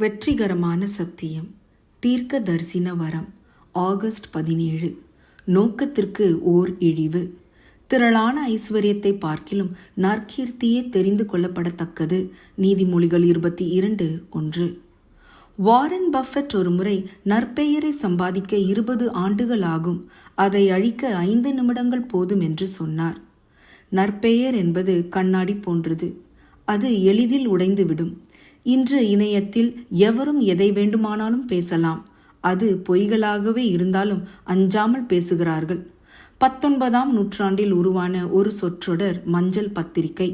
வெற்றிகரமான சத்தியம். தீர்க்க தரிசன வரம். ஆகஸ்ட் பதினேழு. நோக்கத்திற்கு ஓர் இழிவு. திரளான ஐஸ்வர்யத்தை பார்க்கிலும் நற்கீர்த்தியே தெரிந்து கொள்ளப்படத்தக்கது. நீதிமொழிகள் இருபத்தி இரண்டு ஒன்று. வாரன் பஃபெட் ஒரு முறை நற்பெயரை சம்பாதிக்க இருபது ஆண்டுகள் ஆகும். அதை அழிக்க ஐந்து நிமிடங்கள் போதும் என்று சொன்னார். நற்பெயர் என்பது கண்ணாடி போன்றது. அது எளிதில் உடைந்துவிடும். இன்று இணையத்தில் எவரும் எதை வேண்டுமானாலும் பேசலாம். அது பொய்களாகவே இருந்தாலும் அஞ்சாமல் பேசுகிறார்கள். பத்தொன்பதாம் நூற்றாண்டில் உருவான ஒரு சொற்றொடர் மஞ்சள் பத்திரிகை.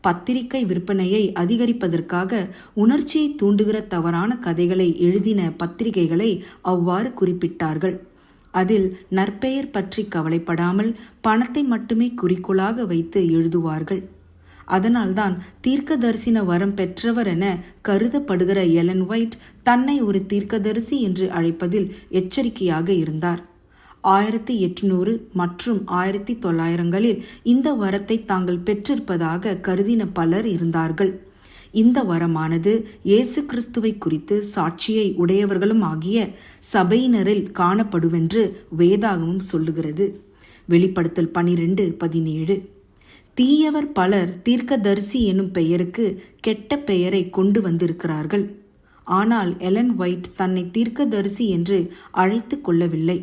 பத்திரிகை விற்பனையை அதிகரிப்பதற்காக உணர்ச்சியை தூண்டுகிற தவறான கதைகளை எழுதின பத்திரிகைகளை அவ்வாறு குறிப்பிட்டார்கள். அதில் நற்பெயர் பற்றி கவலைப்படாமல் பணத்தை மட்டுமே குறிக்கோளாக வைத்து எழுதுவார்கள். அதனால்தான் தீர்க்கதரிசின வரம் பெற்றவர் என கருதப்படுகிற எலன் ஒயிட் தன்னை ஒரு தீர்க்கதரிசி என்று அழைப்பதில் எச்சரிக்கையாக இருந்தார். ஆயிரத்தி எட்நூறு மற்றும் ஆயிரத்தி தொள்ளாயிரங்களில் இந்த வரத்தை தாங்கள் பெற்றிருப்பதாக கருதின பலர் இருந்தார்கள். இந்த வரமானது இயேசு கிறிஸ்துவை குறித்து சாட்சியை உடையவர்களும் ஆகிய சபையினரில் காணப்படுமென்று வேதாகமும் சொல்லுகிறது. வெளிப்படுத்தல் பனிரெண்டு பதினேழு. தீயவர் பலர் தீர்க்கதரிசி எனும் பெயருக்கு கெட்ட பெயரை கொண்டு வந்திருக்கிறார்கள். ஆனால் எலன் ஒயிட் தன்னை தீர்க்கதரிசி என்று அழைத்து கொள்ளவில்லை.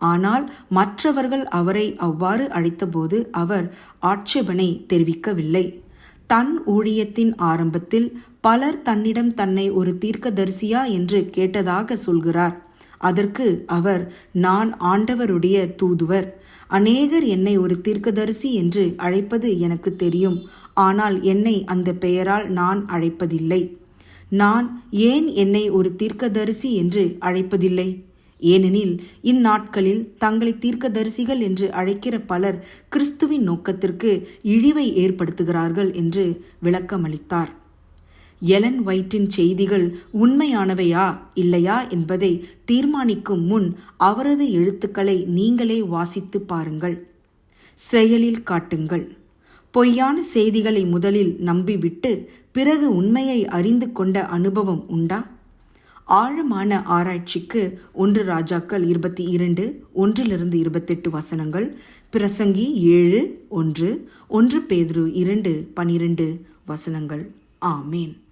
ஆனால் மற்றவர்கள் அவரை அவ்வாறு அழைத்தபோது அவர் ஆட்சேபனை தெரிவிக்கவில்லை. தன் ஊழியத்தின் ஆரம்பத்தில் பலர் தன்னிடம் தன்னை ஒரு தீர்க்கதரிசியா என்று கேட்டதாக சொல்கிறார். அதற்கு அவர் நான் ஆண்டவருடைய தூதுவர். அநேகர் என்னை ஒரு தீர்க்கதரிசி என்று அழைப்பது எனக்கு தெரியும். ஆனால் என்னை அந்த பெயரால் நான் அழைப்பதில்லை. நான் ஏன் என்னை ஒரு தீர்க்கதரிசி என்று அழைப்பதில்லை? ஏனெனில் இந்நாட்களில் தங்களை தீர்க்கதரிசிகள் என்று அழைக்கிற பலர் கிறிஸ்துவின் நோக்கத்திற்கு இழிவை ஏற்படுத்துகிறார்கள் என்று விளக்கமளித்தார். எலன் ஒயிட்டின் செய்திகள் உண்மையானவையா இல்லையா என்பதை தீர்மானிக்கும் முன் அவரது எழுத்துக்களை நீங்களே வாசித்து பாருங்கள். செயலில் காட்டுங்கள். பொய்யான செய்திகளை முதலில் நம்பிவிட்டு பிறகு உண்மையை அறிந்து கொண்ட அனுபவம் உண்டா? ஆழமான ஆராய்ச்சிக்கு ஒன்று ராஜாக்கள் இருபத்தி இரண்டு ஒன்றிலிருந்து இருபத்தெட்டு வசனங்கள் பிரசங்கி ஏழு ஒன்று ஒன்று பேதுரு இரண்டு பனிரெண்டு வசனங்கள். ஆமேன்.